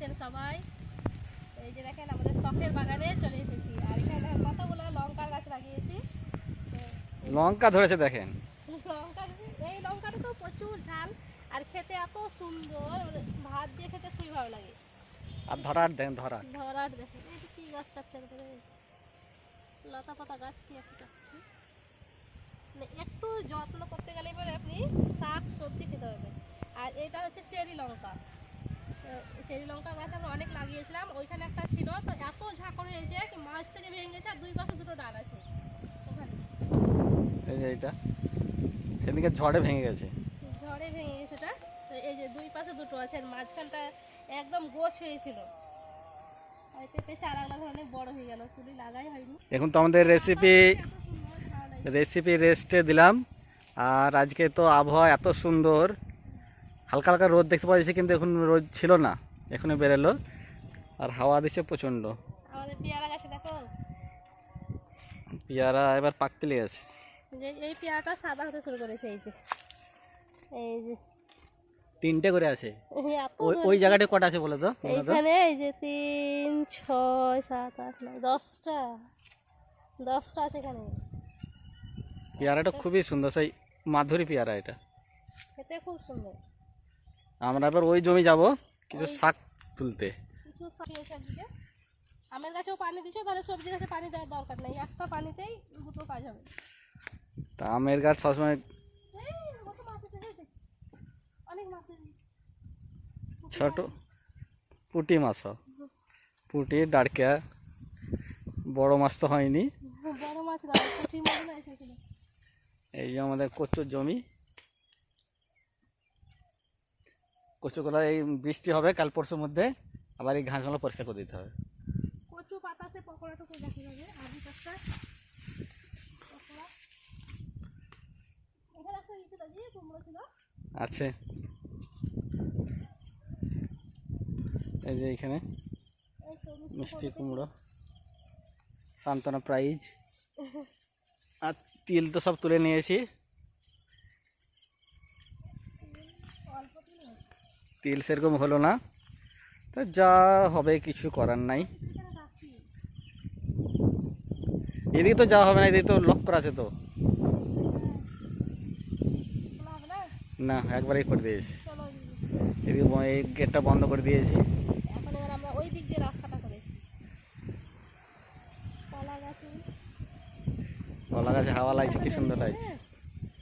আছেন সবাই? এই যে দেখেন আমাদের শখের বাগানে চলে এসেছি। আর এখানে দেখেন কতগুলো লঙ্কার গাছ লাগিয়েছি। লঙ্কা ধরেছে দেখেন। লঙ্কা এই লঙ্কাটা তো প্রচুর ঝাল আর খেতে এত সুন্দর মানে ভাত দিয়ে খেতে খুবই ভালো লাগে। আর ধরার দেখেন ধরার। ধরার দেখেন এই কি গাছ চাপছে লতা পাতা গাছ কি একটা চাপছে? মানে একটু যত্ন করতে গেলে এবার আপনি শাক সবজি খেতে হবে আর এটা হচ্ছে চেরি লঙ্কা। চেরি লঙ্কা গাছ আমরা অনেক লাগিয়েছিলাম ওইখানে একটা ছিল। তো এত ঝাঁকড় হয়েছে কি মাছ থেকে ভেঙে গেছে আর দুই পাশে দুটো ডাল আছে। এই যে এইটা। সেদিকে ঝড়ে ভেঙে গেছে। ঝড়ে ভেঙে গেছে ওটা তো এই যে দুই পাশে দুটো আছে আর মাঝখানটা একদম গোছ হয়েছিল। আর পেঁপে চারাগুলো ধর অনেক বড় হয়ে গেল তুলি লাগাই হয়নি। এখন তো আমাদের রেসিপি রেসিপি রেস্টে দিলাম। আর আজকে তো আবহাওয়া এত সুন্দর হালকা হালকা রোদ দেখতে পাচ্ছি কিন্তু এখন রোদ ছিল না। এখনই বেরোলো। আর হাওয়া দিচ্ছে প্রচণ্ড। পেয়ারা গাছে দেখো। পেয়ারা এবার পাকতে লেগেছে এই পেয়ারাটা সাদা হতে শুরু করেছে এই যে। এই যে। তিনটে করে আছে? ওই জায়গাটা কটা আছে বলো তো। এইখানে এই যে তিন ছয় সাত আট নয় দশটা। দশটা আছে এখানে। পেয়ারাটা খুবই সুন্দর। সেই মাধুরী পেয়ারা এটা। খেতে খুব সুন্দর। আমরা এবার ওই জমি যাব কিছু শাক তুলতে। আমের গাছেও পানি দিচ্ছ তাহলে সবজি গাছে পানি দেওয়ার দরকার নেই। একটা পানিতেই দুটো কাজ হবে। তা আমের গাছ সবসময়। ছোট পুঁটি মাছ। পুঁটি ডাড়কা বড় মাছ তো হয়নি। বড় মাছ এই যে আমাদের কচুর জমি। কচু কলা এই বৃষ্টি হবে কাল পরশুর মধ্যে আবার এই ঘাসগুলো পরিষ্কার করে দিতে হবে। কচু পাতাতে আলু আছে এই যে এখানে মিষ্টি মিষ্টি কুমড়ো সান্ত্বনা প্রাইজ। আর তিল তো সব তুলে নিয়েছি অল্প ছিল তিল সেরকম হলো না। তো যা হবে কিছু করার নাই। এদিকে তো যাওয়া হবে না এদিকে তো লক করা আছে তো। না একবারেই করে দিয়েছি। এদিকে এই গেটটা বন্ধ করে দিয়েছি। এখন এবার আমরা ওই দিক রাস্তাটা করেছি। কলা গাছে হাওয়া লাগছে কি সুন্দর লাগছে।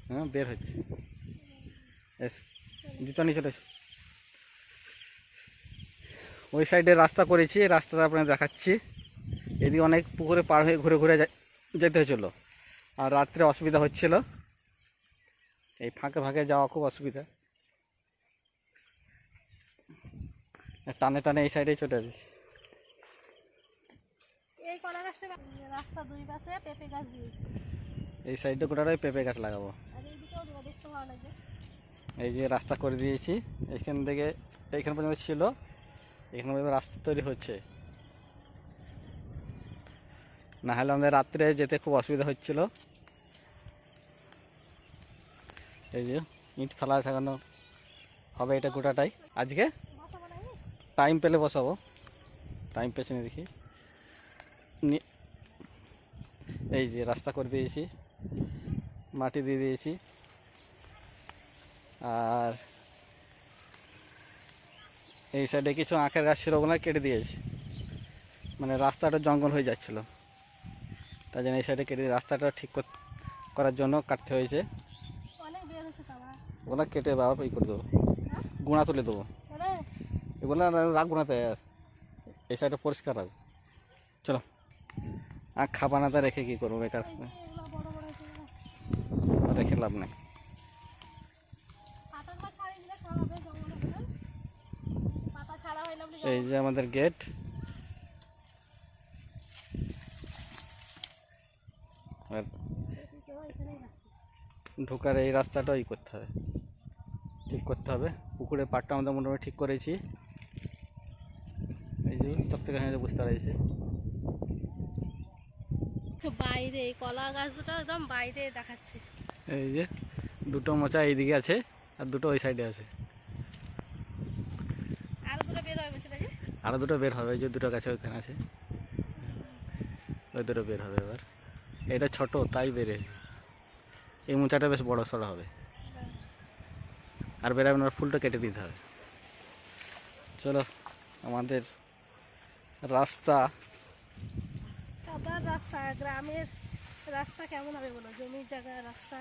হ্যাঁ বের হচ্ছে। এস জুতো নিয়ে চলে। ওই সাইডে রাস্তা করেছি রাস্তাটা আপনাকে দেখাচ্ছি। এদিকে অনেক পুকুরে পার হয়ে ঘুরে ঘুরে যেতে হয়েছিল। আর রাত্রে অসুবিধা হচ্ছিল। এই ফাঁকে ফাঁকে যাওয়া খুব অসুবিধা। টানে টানে এই সাইডে চলে যাবে এই কলা গাছটা রাস্তা দুই পাশে পেঁপে গাছ দিয়েছি এই সাইডে গোটাটাই পেঁপে গাছ লাগবে। এই যে রাস্তা করে দিয়েছি এখান থেকে এইখান পর্যন্ত ছিল। এখানে পর্যন্ত রাস্তা তৈরি হচ্ছে। না হলে আমাদের রাত্রে যেতে খুব অসুবিধা হচ্ছিল। এই যে, ইট ফেলা আছে হবে এটা গোটাটাই। আজকে? টাইম পেলে বসাবো। টাইম পেছনে দেখি। নি- এই যে, রাস্তা করে দিয়েছি। মাটি দিয়ে দিয়েছি। আর এই সাইডে কিছু আখের গাছ ছিল ওগুলো কেটে দিয়েছে। মানে রাস্তাটা জঙ্গল হয়ে যাচ্ছিল। তাই জন্য এই সাইডে কেটে দিয়ে রাস্তাটা ঠিক করার জন্য কাটতে হয়েছে। ওগুলো কেটে আবার ই করে দেবো। গুঁড়া তুলে দেবো। এগুলো রাখব না তাই আর। এই সাইডটা পরিষ্কার রাখব চলো। আর খাবা না রেখে কী করব? বেকার। রেখে লাভ নেই পাতাগুলো ছাড়িয়ে দিলে খাওয়া হবে জঙ্গলে ভেতর। পাতা ছাড়া হয় না বলে এই যে আমাদের গেট আর ঢোকার এই রাস্তাটা ই করতে হবে। ঠিক করতে হবে। পুকুরের পাড়টা আমাদের মোটামুটি ঠিক করেছি। এই যে তব থেকে বুঝতে পারছি। বাইরে এই কলা গাছ দুটো একদম বাইরে দেখাচ্ছে। এই যে দুটো মোচা এইদিকে আছে আর দুটো ওই সাইডে আছে আর দুটো বের হয়ে গেছে তাই যে? আরও দুটো বের হবে যে দুটো গাছে ওইখানে আছে। ওই দুটো বের হবে এবার। এটা ছোট তাই বেরে এই মোচাটা বেশ বড় সড়ো হবে। আর বেরাবেন আর ফুলটা কেটে দিতে হবে। চলো আমাদের রাস্তা। আবার রাস্তা গ্রামের রাস্তা কেমন হবে বলো? জমির জায়গায় রাস্তা?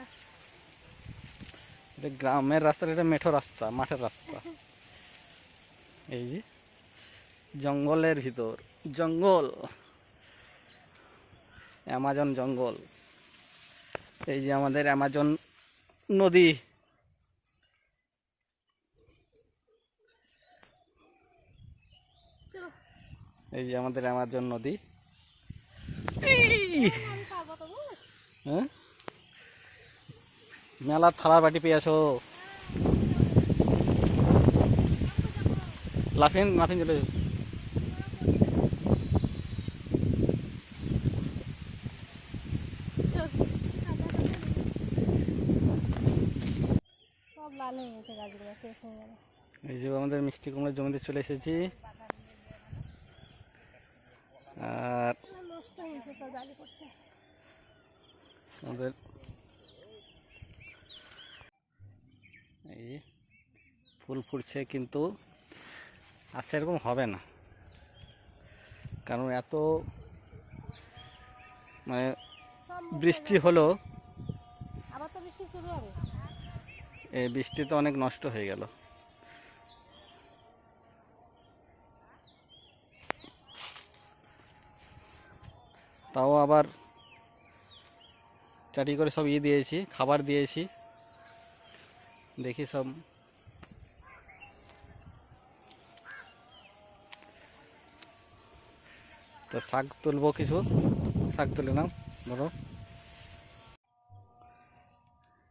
এটা গ্রামের রাস্তাটা এটা মেঠো রাস্তা মাঠের রাস্তা। এই যে। জঙ্গলের ভিতর। জঙ্গল। অ্যামাজন জঙ্গল। এই যে আমাদের অ্যামাজন নদী। এই যে আমাদের অ্যামাজন নদী। হ্যাঁ? মেলার থালার বাটি পেয়েছ লাফিন লাফিন। চলো। সব লাল হয়ে গেছে গাছগুলো শেষ হয়ে গেল এই যে আমাদের মিষ্টি কুমড়োর জমিতে চলে এসেছি। আর আমাদের এই ফুল ফুটছে কিন্তু আর সেরকম হবে না। কারণ এত মানে বৃষ্টি হলো। আবার তো বৃষ্টি শুরু হবে। বৃষ্টিতে অনেক নষ্ট হয়ে গেল। তাও আবার চারি করে সব ইয়ে দিয়েছি, খাবার দিয়েছি। দেখি সব। তো শাক তুলবো কিছু, শাক তুলে নাও, ধরো।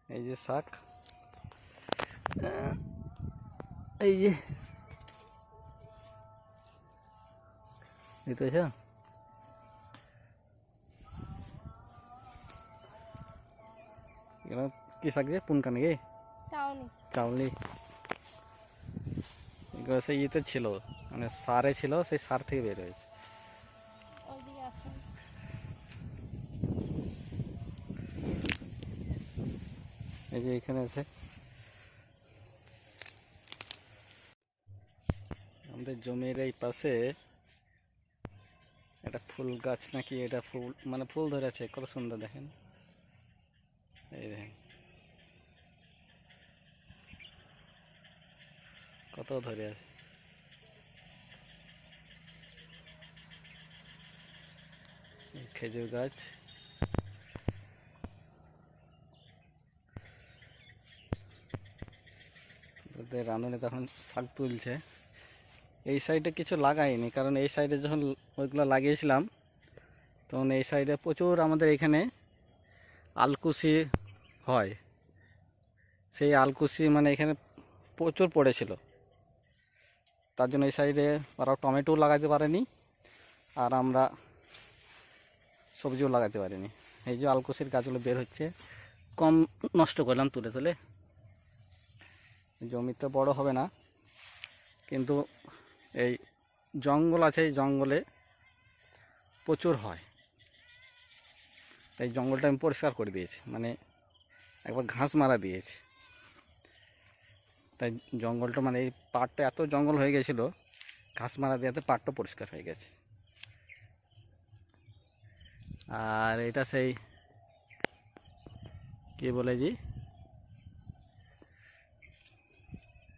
এই যে শাক। এই যে দেখতে পাচ্ছ এগুলো কি শাক যে পুনকা নাকি চাওনি চাউলি এগুলো সেই ইয়েতে ছিল মানে সারে ছিল সেই সার থেকে বের হয়েছে ওইদিকে আসুন এই যে এখানে আছে আমাদের জমির এই পাশে একটা ফুল গাছ নাকি এটা ফুল মানে ফুল ধরে আছে কত সুন্দর দেখেন। এই দেখেন। কত ধরে আছে। খেজুর গাছ। রাঁধুনি তখন শাক তুলছে। এই সাইডে কিছু লাগাইনি, কারণ এই সাইডে যখন ওইগুলো লাগিয়েছিলাম, তখন এই সাইডে প্রচুর আমাদের এখানে আলকুশি হয়। সেই আলকুশি মানে এখানে প্রচুর পড়েছিল। তার জন্য এই সাইডে ওরা টমেটো লাগাতে পারেনি, আর আমরা সবজিও লাগাতে পারিনি। এই যে আলকুশির গাছগুলো বের হচ্ছে, কম নষ্ট করলাম তুলে তুলে। জমিতে বড় হবে না, কিন্তু এই জঙ্গল আছে এই জঙ্গলে প্রচুর হয়। তাই জঙ্গলটা আমি পরিষ্কার করে দিয়েছি মানে একবার ঘাস মারা দিয়েছি। তাই জঙ্গলটা মানে এই পাটটা এত জঙ্গল হয়ে গেছিল ঘাস মারা দেওয়াতে পাটটা পরিষ্কার হয়ে গেছে। আর এটা সেই কি বলে জি?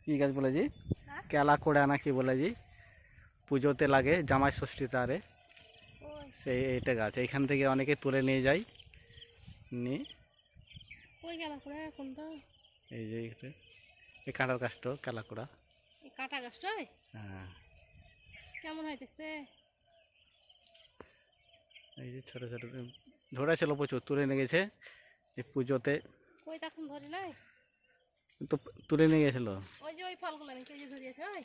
কি গাছ বলে জি? হ্যাঁ? কেলা কোড়া না কি বলে জি? পুজোতে লাগে জামাই ষষ্ঠীতে আরে ওই সেই এইটা গাছ এইখান থেকে অনেকে তুলে নিয়ে যায়। নিয়ে এই যে এই কাঁটার গাছটা কেলা কোড়া এই কাটা হ্যাঁ। কেমন হয় দেখতে? এই যে ছোটো ছোটো ধরেছিল প্রচুর তুলে নিয়ে গেছে। এই পুজোতে। কই তখন ধরি নাই? তো তুলে নিয়ে গেছিল। ওই যে ওই ফলগুলো নাকি যে ধরিয়েছে ওই?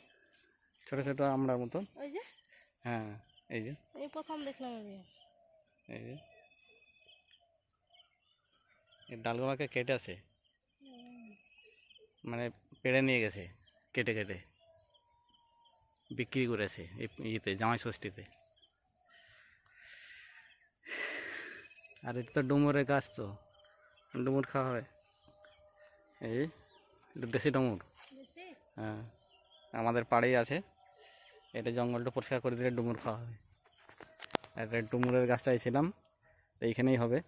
ছোটো ছোটো আমড়ার ওই যে? হ্যাঁ এই যে। এই প্রথম দেখলাম আমি। এই যে। এই ডালগুলোকে কেটে আছে। মানে পেড়ে নিয়ে গেছে কেটে কেটে। বিক্রি করেছে এই ইয়েতে জামাই ষষ্ঠীতে। আর এটা তো ডুমুরের গাছ তো। ডুমুর খাওয়া হয়। এই দেশি ডুমুর। হ্যাঁ। আমাদের পাড়েই আছে। এটা জঙ্গলটা পরিষ্কার করে দিলে ডুমুর খাওয়া হবে। একটা ডুমুরের গাছটাই ছিলাম তো এইখানেই হবে।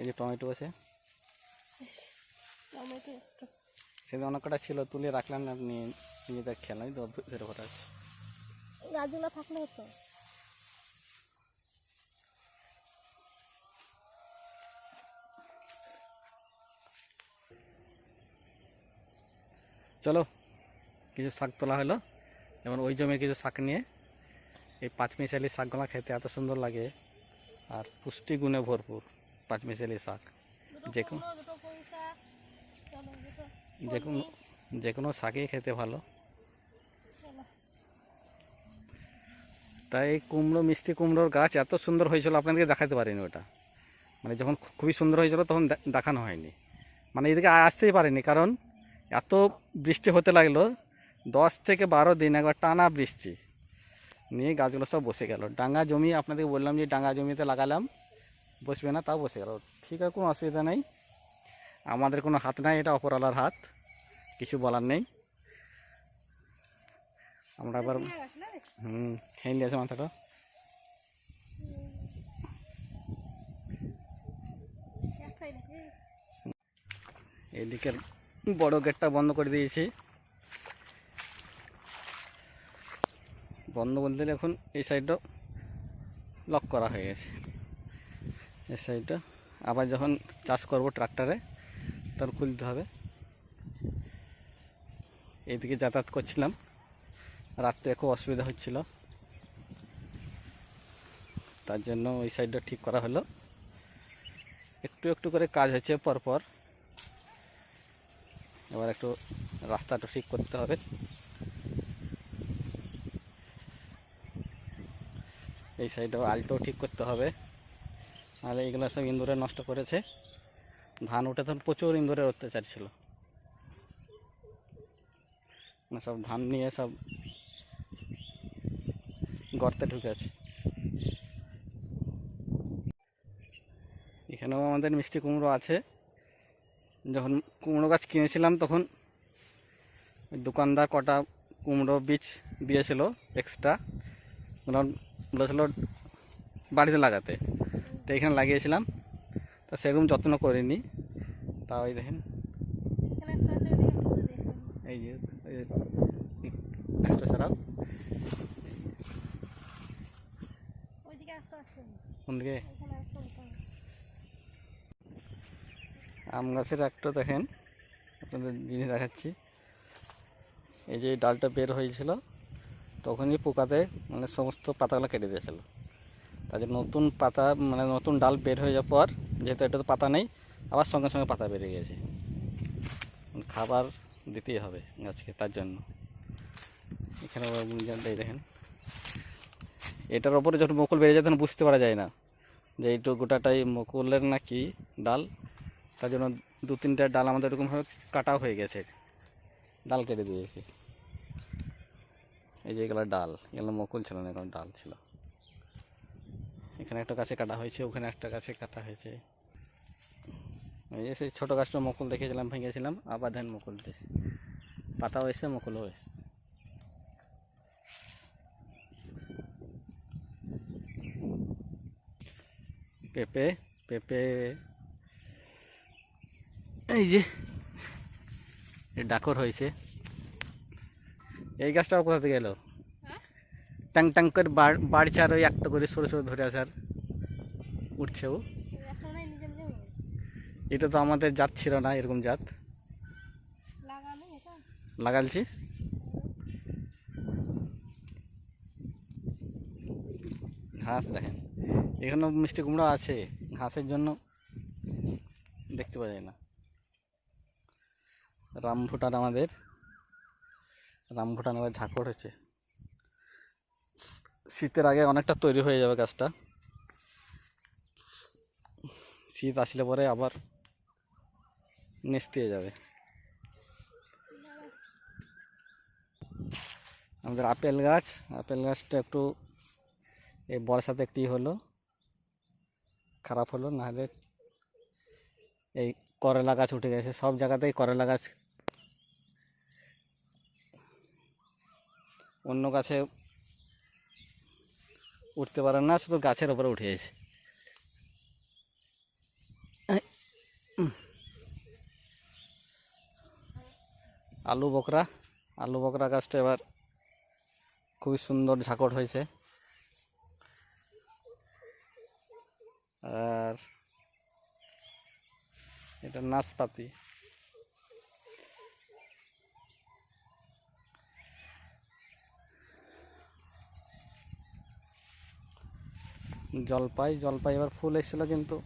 এই যে টমেটো আছে। সেদিন অনেক কটা ছিল তুলে রাখলাম না নিয়ে নিজেদের খেলাম তো ভিতরে ভরা আছে গাছগুলো থাকলে হতো। চলো কিছু শাক তোলা হলো। যেমন ওই জমির কিছু শাক নিয়ে এই পাঁচমিশালি শাকগুলো খেতে এত সুন্দর লাগে। আর পুষ্টি গুণে ভরপুর পাঁচমিশালি শাক। যে কোনো- যে কোনো যে কোনো শাকই খেতে ভালো। তাই এই কুমড়ো মিষ্টি কুমড়োর গাছ এত সুন্দর হয়েছিল আপনাদেরকে দেখাতে পারিনি ওটা। মানে যখন খুবই সুন্দর হয়েছিল তখন দেখানো হয়নি। মানে এদিকে আসতেই পারেনি কারণ এত বৃষ্টি হতে লাগল দশ থেকে বারো দিন একবার টানা বৃষ্টি। নিয়ে গাছগুলো সব বসে গেল। ডাঙ্গা জমি আপনাদেরকে বললাম যে ডাঙ্গা জমিতে লাগালাম। বসবে না, তাও বসে গেল। ঠিক আছে কোনো অসুবিধা নেই। আমাদের কোনো হাত নাই, এটা অপরালার হাত। কিছু বলার নেই। আমরা না? হুম, খেয়ে নিয়েছে মাথাটা? এদিকের বড় গেটটা বন্ধ করে দিয়েছি। বন্ধ বলতে এখন এই সাইডটা লক করা হয়ে গেছে। এই সাইডটা আবার যখন চাষ করব ট্রাক্টরে, তখন খুলতে হবে। এইদিকে যাতায়াত করছিলাম। রাত্রে খুব অসুবিধা হচ্ছিল। তার জন্য ওই সাইডটা ঠিক করা হলো। একটু একটু করে কাজ হচ্ছে পরপর। এবার একটু রাস্তাটা ঠিক করতে হবে। এই সাইডে আলটো ঠিক করতে হবে। আর এইগুলো সব ইন্দুরে নষ্ট করেছে। ধান উঠে তখন প্রচুর ইন্দুরের অত্যাচার ছিল। মানে সব ধান নিয়ে সব গর্তে ঢুকে আছে। এখানেও আমাদের মিষ্টি কুমড়ো আছে। যখন কুমড়ো গাছ কিনেছিলাম তখন দোকানদার কটা কুমড়ো বীজ দিয়েছিল এক্সট্রা। বলেছিল বাড়িতে লাগাতে। তো এখানে লাগিয়েছিলাম। তা সেরকম যত্ন করিনি। তা ওই দেখেন। এই যে ছাড়াও। আম গাছের একটা দেখেন। আপনাদের জিনিস দেখাচ্ছি। এই যে ডালটা বের হয়েছিল। তখনই পোকাতে মানে সমস্ত পাতাগুলো কেটে দিয়েছিল। জন্য নতুন পাতা মানে নতুন ডাল বের হয়ে যাওয়ার পর যেহেতু এটা তো পাতা নেই, আবার সঙ্গে সঙ্গে পাতা বেরিয়ে গেছে। খাবার দিতেই হবে গাছকে তার জন্য। এখানে এই দেখেন। এটার ওপরে যখন মুকুল বেরিয়ে যায় তখন বুঝতে পারা যায় না যে এইটু গোটাটাই মুকুলের না কি ডাল। তার জন্য দু তিনটা ডাল আমাদের এরকমভাবে কাটা হয়ে গেছে, ডাল কেটে দিয়েছি। এই যে এগুলো ডাল, এগুলো মকুল ছিল না এগুলো ডাল ছিল। এখানে একটা গাছে কাটা হয়েছে, ওখানে একটা গাছে কাটা হয়েছে। এই যে সেই ছোটো গাছটা মকুল দেখেছিলাম ভেঙেছিলাম, আবার ধান মকুল দিয়েছি। পাতাও হয়েছে মকুলও হয়েছে। পেঁপে পেঁপে। এই যে ডাকর হয়েছে। এই গাছটা কোথা থেকে এলো? টাং টাং করে বাড়- বাড়ছে আর ওই একটা করে সরে সরে ধরে আসার উঠছে ও। এটা তো আমাদের জাত ছিল না, এরকম জাত লাগালছি ঘাস দেখেন এখানেও মিষ্টি কুমড়ো আছে, ঘাসের জন্য দেখতে পাওয়া যায় না রামভুটান আমাদের রামভুটান আবার ঝাঁকড় হয়েছে। শীতের আগে অনেকটা তৈরি হয়ে যাবে গাছটা। শীত আসলে পরে আবার নেস্তিয়ে যাবে। আমাদের আপেল গাছ, আপেল গাছটা একটু এই বর্ষাতে একটি হলো, খারাপ হলো, নাহলে এই করলা গাছ উঠে গেছে। সব জায়গাতেই করলা গাছ অন্য গাছে উঠতে পারে না, শুধু গাছের ওপরে উঠে গেছে। আলু বকরা আলু বকরা গাছটা এবার খুবই সুন্দর ঝাকট হয়েছে। আর এটা নাশপাতি। জলপাই জলপাই এবার ফুল এসেছিল কিন্তু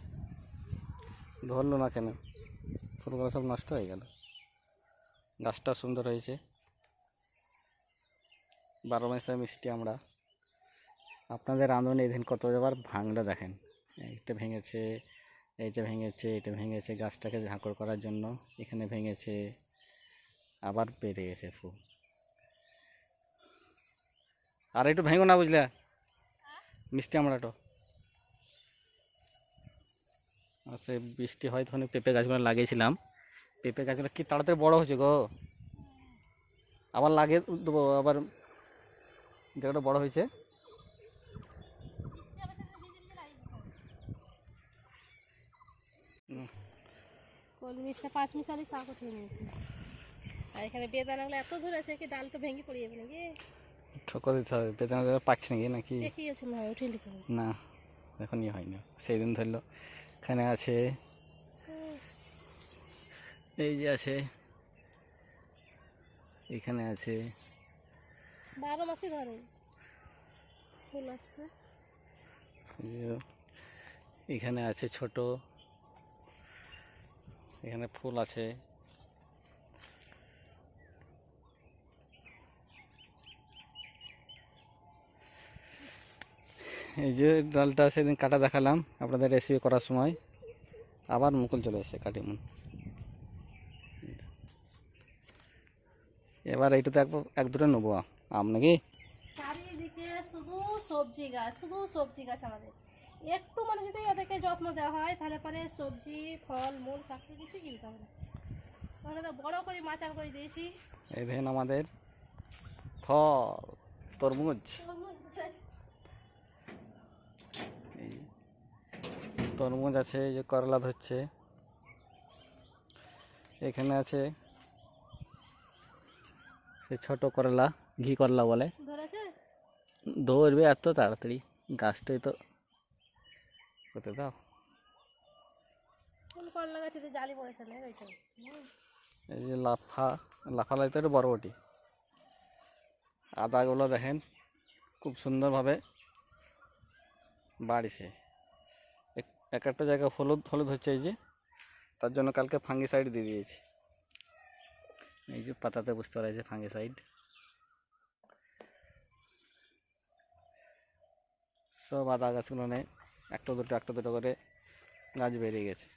ধরলো না কেন? ফুলগুলো সব নষ্ট হয়ে গেল। গাছটা সুন্দর হয়েছে। বারো মাসে মিষ্টি আমরা। আপনাদের রাঁধুনি এদিন কত এবার ভাঙটা দেখেন। এইটা ভেঙেছে এইটা ভেঙেছে এটা ভেঙেছে। গাছটাকে ঝাঁকড় করার জন্য এখানে ভেঙেছে। আবার বেড়ে গেছে ফুল। আর একটু ভেঙো না বুঝলে? মিষ্টি আমরা আমড়াটো আর সে বৃষ্টি হয় তখন পেঁপে গাছগুলো লাগিয়েছিলাম। পেঁপে গাছগুলো কি তাড়াতাড়ি বড় হয়েছে গো? আবার লাগিয়ে দেবো আবার জায়গাটা বড় হয়েছে। কলমিশটা পাঁচ মিশালি শাক উঠিয়ে নিয়েছি। আর এখানে বেদানাগুলো এত ধরেছে কি ভেঙে পড়ে যাবে নাকি? দিতে হবে বেতন পাচ্ছি নাকি নাকি? না এখন ইয়ে হয়নি। সেই দিন ধরলো। এখানে আছে। এই যে আছে। এখানে আছে। বারো মাসে ধরো। ফুল আসছে। এখানে আছে ছোট। এখানে ফুল আছে। এই যে ডালটা সেদিন কাটা দেখালাম আপনাদের রেসিপি করার সময়। আবার মুকুল চলে এসেছে কাটিমুন এবার এইটাতে এক এক দুটো নেব। আম নাকি? চারিদিকে শুধু সবজি গাছ শুধু সবজি গাছ আমাদের। একটু মানে যদি ওদেরকে যত্ন দেওয়া হয় তাহলে পরে সবজি ফল মূল শাক কিছুই কিনতে হবে। না তো বড় করে মাচার করে দিয়েছি। এই দেখেন আমাদের ফল তরমুজ। এই তরমুজ আছে এই যে করলা ধরছে। এখানে আছে সে ছোট করলা ঘি করলা বলে। ধরবে এত তাড়াতাড়ি গাছটাই তো করতে দাও। এই যে লাফা লাফা লাগতে একটু বড় বরবটি আদাগুলো দেখেন খুব সুন্দরভাবে বাড়িছে। এক- এক একটা জায়গায় হলুদ হলুদ হচ্ছে এই যে। তার জন্য কালকে ফাঙ্গিসাইড দিয়ে দিয়েছি। এই যে পাতাতে বুঝতে পারা যাচ্ছে ফাঙ্গিসাইড সব আদা গাছগুলো নেই। একটা দুটো একটা দুটো করে গাছ বেরিয়ে গেছে।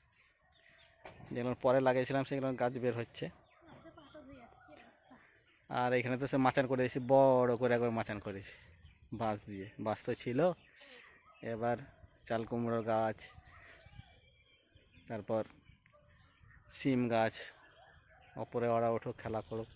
যেগুলো পরে লাগিয়েছিলাম, সেগুলো গাছ বের হচ্ছে। আর এখানে তো সে মাচান করে দিয়েছি, বড় করে একবার মাচান করেছি। বাঁশ দিয়ে। বাঁশ তো ছিল। এবার চাল কুমড়োর গাছ তারপর সিম গাছ ওপরে ওরা ওঠো খেলা করুক